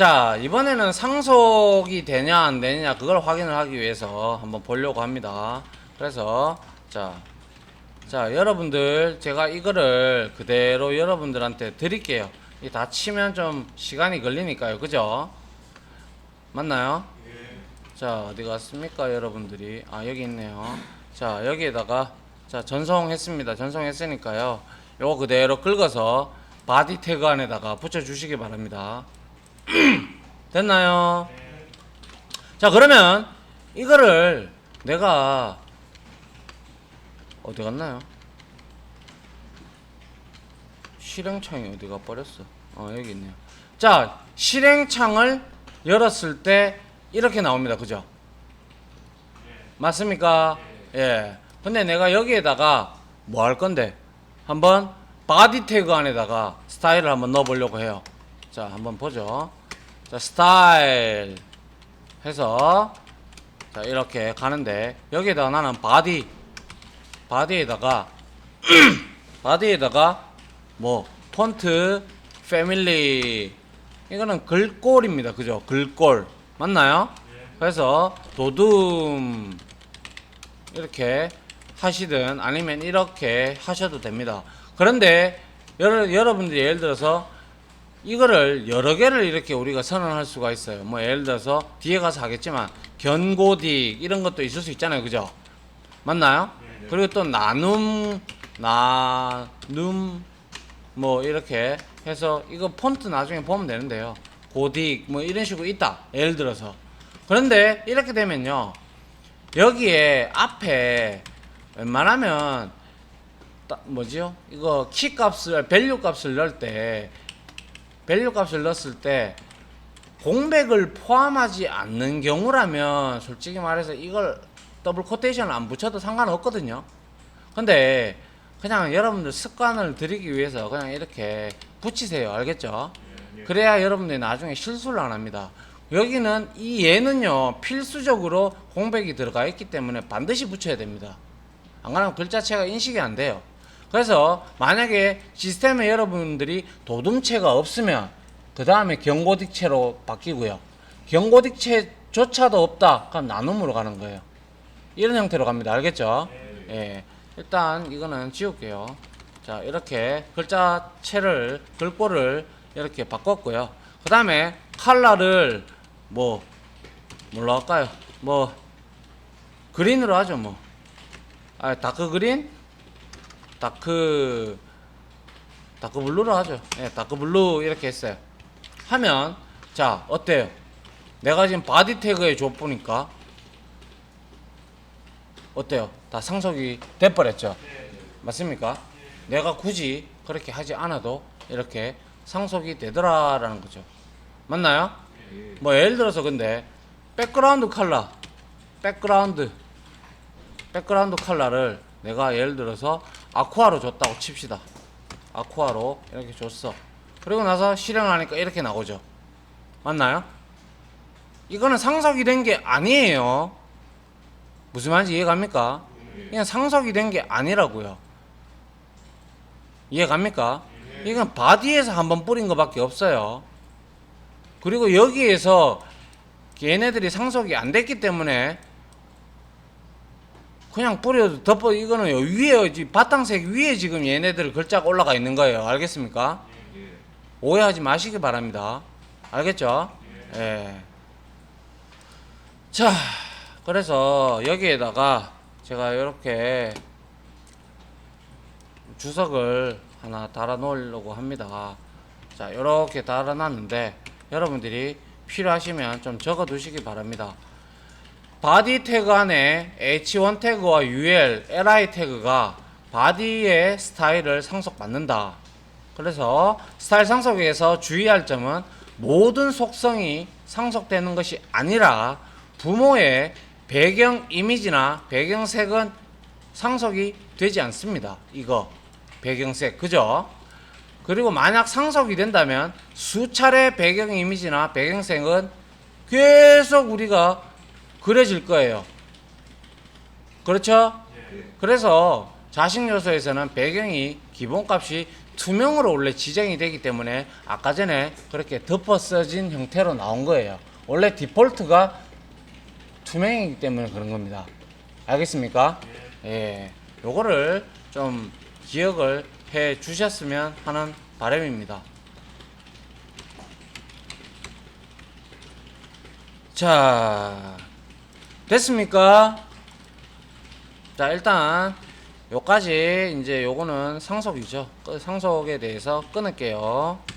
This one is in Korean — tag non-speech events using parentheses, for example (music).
자, 이번에는 상속이 되냐 안 되냐 그걸 확인을 하기 위해서 한번 보려고 합니다. 그래서 자, 자 여러분들 제가 이거를 그대로 여러분들한테 드릴게요. 이 다 치면 좀 시간이 걸리니까요, 그죠? 맞나요? 자 어디 갔습니까, 여러분들이? 아 여기 있네요. 자 여기에다가 자 전송했습니다. 전송했으니까요. 요거 그대로 긁어서 바디 태그 안에다가 붙여 주시기 바랍니다. (clears throat) 됐나요? 자 그러면 이거를 내가 어디 갔나요? 실행창이 어디 가버렸어? 어 여기 있네요. 자 실행창을 열었을 때 이렇게 나옵니다. 그죠? 맞습니까? 예. 근데 내가 여기에다가 뭐 할 건데 한번 바디 태그 안에다가 스타일을 한번 넣어 보려고 해요. 자 한번 보죠. 자 스타일 해서 자 이렇게 가는데 여기에다가 나는 바디 바디에다가 (clears throat) 바디에다가 뭐 폰트 패밀리 이거는 글꼴입니다. 그죠? 글꼴. 맞나요? 그래서 도둠 이렇게 하시든 아니면 이렇게 하셔도 됩니다. 그런데 여러, 여러분들이 예를 들어서 이거를 여러 개를 이렇게 우리가 선언할 수가 있어요 뭐 예를 들어서 뒤에 가서 하겠지만 견고딕 이런 것도 있을 수 있잖아요 그죠 맞나요? 그리고 또 나눔 나눔 뭐 이렇게 해서 이거 폰트 나중에 보면 되는데요. 고딕 뭐 이런 식으로 있다. 예를 들어서. 그런데 이렇게 되면요. 여기에 앞에 웬만하면 따- 뭐지요? 이거 키 값을 밸류 값을 넣을 때 밸류 값을 넣었을 때 공백을 포함하지 않는 경우라면 솔직히 말해서 이걸 더블 코테이션을 안 붙여도 상관없거든요. 근데 그냥 여러분들 습관을 들이기 위해서 그냥 이렇게 붙이세요. 알겠죠? 그래야 여러분들이 나중에 실수를 안 합니다. 여기는 이 얘는요 필수적으로 공백이 들어가 있기 때문에 반드시 붙여야 됩니다. 안 그러면 글자체가 인식이 안 돼요. 그래서 만약에 시스템에 여러분들이 도둠체가 없으면 그 다음에 경고딕체로 바뀌고요. 경고딕체조차도 없다. 그럼 나눔으로 가는 거예요. 이런 형태로 갑니다. 알겠죠? 예. 일단 이거는 지울게요. 자, 이렇게 글자체를 글꼴을 이렇게 바꿨고요. 그 다음에 컬러를 뭐 뭘로 할까요? 뭐 그린으로 하죠, 뭐. 아, 다크 그린? 다크 다크 블루로 하죠. 예, 다크 블루 이렇게 했어요. 하면 자, 어때요? 내가 지금 바디 태그에 줘 보니까 어때요? 다 상속이 돼버렸죠? 맞습니까? 내가 굳이 그렇게 하지 않아도 이렇게 상속이 되더라라는 거죠. 맞나요? 뭐 예를 들어서 근데 백그라운드 컬러, 백그라운드, 백그라운드 컬러를 내가 예를 들어서 아쿠아로 줬다고 칩시다. 아쿠아로 이렇게 줬어. 그리고 나서 실행하니까 이렇게 나오죠. 맞나요? 이거는 상속이 된 게 아니에요. 무슨 말인지 이해갑니까? 그냥 상속이 된 게 아니라고요. 이해갑니까? 이건 바디에서 한번 뿌린 것밖에 없어요. 그리고 여기에서 얘네들이 상속이 안 됐기 때문에 그냥 뿌려도 덮어 이거는 위에 지- 바탕색 위에 지금 얘네들 글자가 올라가 있는 거예요. 알겠습니까? 오해하지 마시기 바랍니다. 알겠죠? 예. 자, 그래서 여기에다가 제가 이렇게 주석을 하나 달아 놓으려고 합니다. 자, 이렇게 달아 놨는데 여러분들이 필요하시면 좀 적어 두시기 바랍니다. 바디 태그 안에 H1 태그와 UL, LI 태그가 바디의 스타일을 상속받는다. 그래서 스타일 상속에서 주의할 점은 모든 속성이 상속되는 것이 아니라 부모의 배경 이미지나 배경색은 상속이 되지 않습니다. 이거 배경색 그죠? 그리고 만약 상속이 된다면 수차례 배경 이미지나 배경색은 계속 우리가 그려질 거예요. 그렇죠? 그래서 자식 요소에서는 배경이 기본값이 투명으로 원래 지정이 되기 때문에 아까 전에 그렇게 덮어 써진 형태로 나온 거예요. 원래 디폴트가 투명이기 때문에 그런 겁니다. 알겠습니까? 예. 요거를 좀 기억을 해 주셨으면 하는 바람입니다. 자, 됐습니까? 자, 일단 요까지 이제 요거는 상속이죠. 그 상속에 대해서 끊을게요.